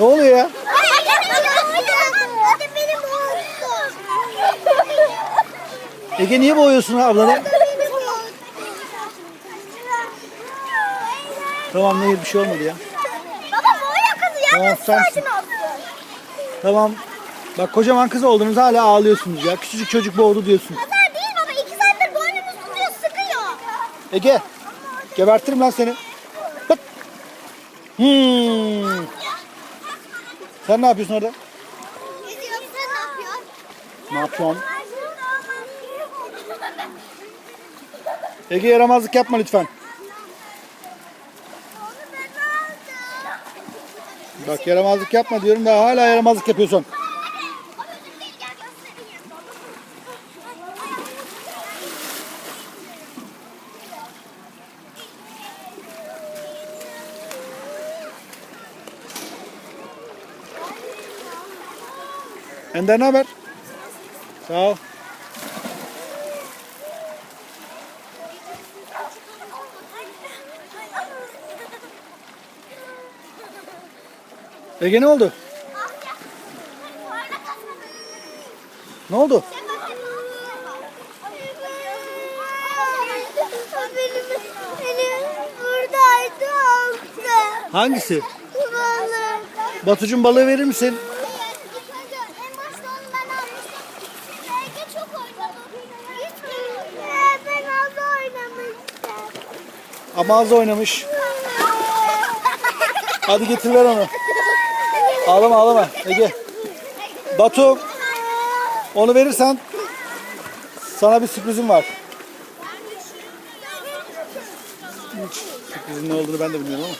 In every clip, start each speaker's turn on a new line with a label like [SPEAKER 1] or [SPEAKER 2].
[SPEAKER 1] Ne oluyor ya? Ege niye boğuyorsun ablanı? Tamam Nehir bir şey olmadı ya.
[SPEAKER 2] Baba boya kızı ya.
[SPEAKER 1] Tamam, sensin. Tamam. Bak kocaman kız oldunuz hala ağlıyorsunuz ya. Küçücük çocuk boğdu diyorsun.
[SPEAKER 2] Kaza değil baba. iki saattir boynumuz tutuyor sıkıyor.
[SPEAKER 1] Ege. Gebertirim lan seni. Bak. Hmm. Sen ne yapıyorsun orada?
[SPEAKER 2] Geziyorum sen ne yapıyorsun?
[SPEAKER 1] Ne yapıyorsun? Ege yaramazlık yapma lütfen. Bak yaramazlık yapma diyorum da hala yaramazlık yapıyorsun. Ender ne haber? Sağ ol. Ege ne oldu? Ne oldu? Hangisi?
[SPEAKER 2] Balık.
[SPEAKER 1] Batucum balığı verir misin?
[SPEAKER 2] En başta onu ben almıştım. Belki çok oynadım. Hiç Ben az oynamıştım.
[SPEAKER 1] Ama az oynamış. Hadi getir ver onu. Ağlama ağlama Ege. Batu onu verirsen sana bir sürprizim var. Sürprizin ne olduğunu ben de bilmiyorum ama.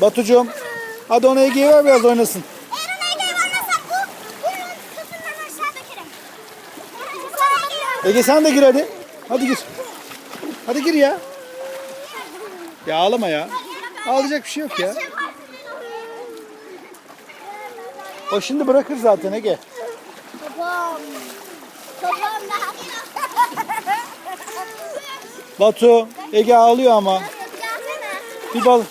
[SPEAKER 1] Batucuğum hadi onu Ege'ye ver biraz oynasın.
[SPEAKER 2] Ona Ege'yi.
[SPEAKER 1] Ege sen de gir hadi. Hadi gir. Hadi gir ya. Ya ağlama ya. Ağlayacak bir şey yok ya. O şimdi bırakır zaten Ege.
[SPEAKER 2] Babam. Babam da.
[SPEAKER 1] Batu, Ege ağlıyor ama. Bir bal.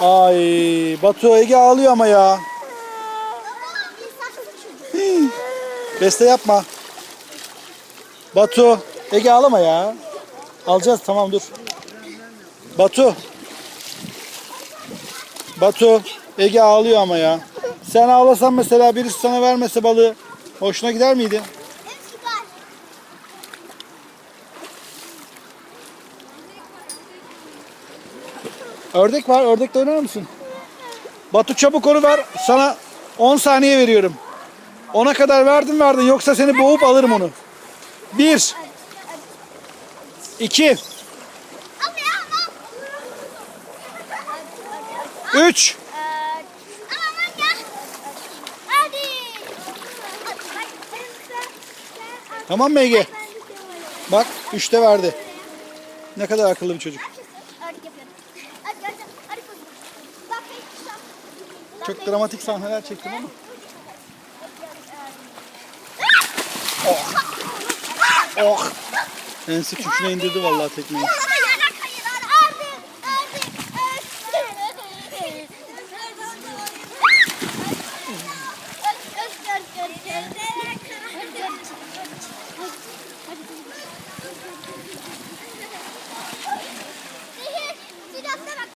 [SPEAKER 1] Ay, Batu Ege ağlıyor ama ya. Beste yapma. Batu, Ege ağlama ya. Alacağız tamam dur. Batu. Batu, Ege ağlıyor ama ya. Sen ağlasan mesela birisi sana vermese balığı hoşuna gider miydi? Ördek var. Ördekle oynar mısın? Batu çabuk onu ver. Sana 10 saniye veriyorum. Ona kadar verdin verdin. Yoksa seni boğup alırım onu. 1 2 3 Tamam mı Ege? Bak 3'te verdi. Ne kadar akıllı bir çocuk. Çok dramatik sahneler çektim ama. Oh. Oh. Ensi küşüne indirdi vallahi tekmeyi.